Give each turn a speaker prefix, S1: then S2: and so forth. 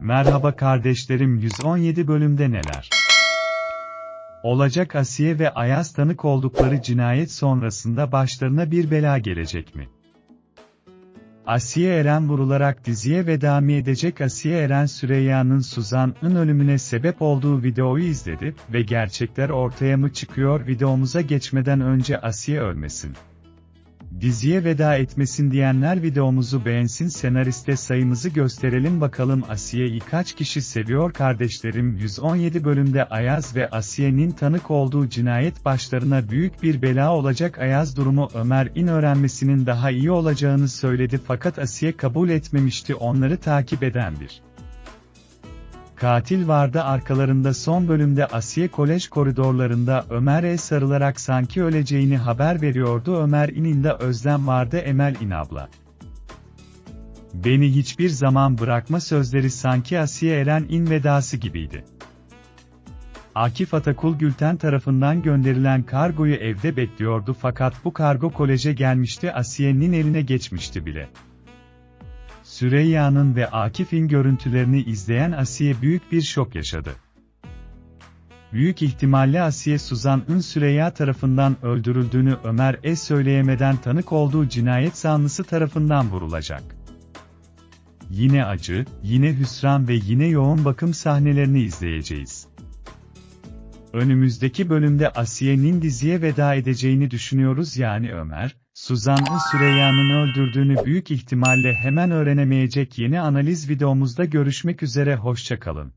S1: Merhaba kardeşlerim 117 bölümde neler? Olacak Asiye ve Ayaz tanık oldukları cinayet sonrasında başlarına bir bela gelecek mi? Asiye Eren vurularak diziye veda mı edecek Asiye Eren Süreyya'nın Suzan'ın ölümüne sebep olduğu videoyu izledi ve gerçekler ortaya mı çıkıyor videomuza geçmeden önce Asiye ölmesin. Diziye veda etmesin diyenler videomuzu beğensin senariste sayımızı gösterelim bakalım Asiye'yi kaç kişi seviyor kardeşlerim 117 bölümde Ayaz ve Asiye'nin tanık olduğu cinayet başlarına büyük bir bela olacak Ayaz durumu Ömer İn öğrenmesinin daha iyi olacağını söyledi fakat Asiye kabul etmemişti onları takip eden bir. Katil vardı arkalarında son bölümde Asiye kolej koridorlarında Ömer'e sarılarak sanki öleceğini haber veriyordu Ömer İn'in de özlem vardı Emel İn abla. Beni hiçbir zaman bırakma sözleri sanki Asiye Eren İn vedası gibiydi. Akif Atakul Gülten tarafından gönderilen kargoyu evde bekliyordu fakat bu kargo koleje gelmişti Asiye'nin eline geçmişti bile. Süreyya'nın ve Akif'in görüntülerini izleyen Asiye büyük bir şok yaşadı. Büyük ihtimalle Asiye Suzan'ın Süreyya tarafından öldürüldüğünü Ömer E söyleyemeden tanık olduğu cinayet zanlısı tarafından vurulacak. Yine acı, yine hüsran ve yine yoğun bakım sahnelerini izleyeceğiz. Önümüzdeki bölümde Asiye'nin diziye veda edeceğini düşünüyoruz yani Ömer, Suzan'ın Süreyya'nın öldürdüğünü büyük ihtimalle hemen öğrenemeyecek yeni analiz videomuzda görüşmek üzere hoşçakalın.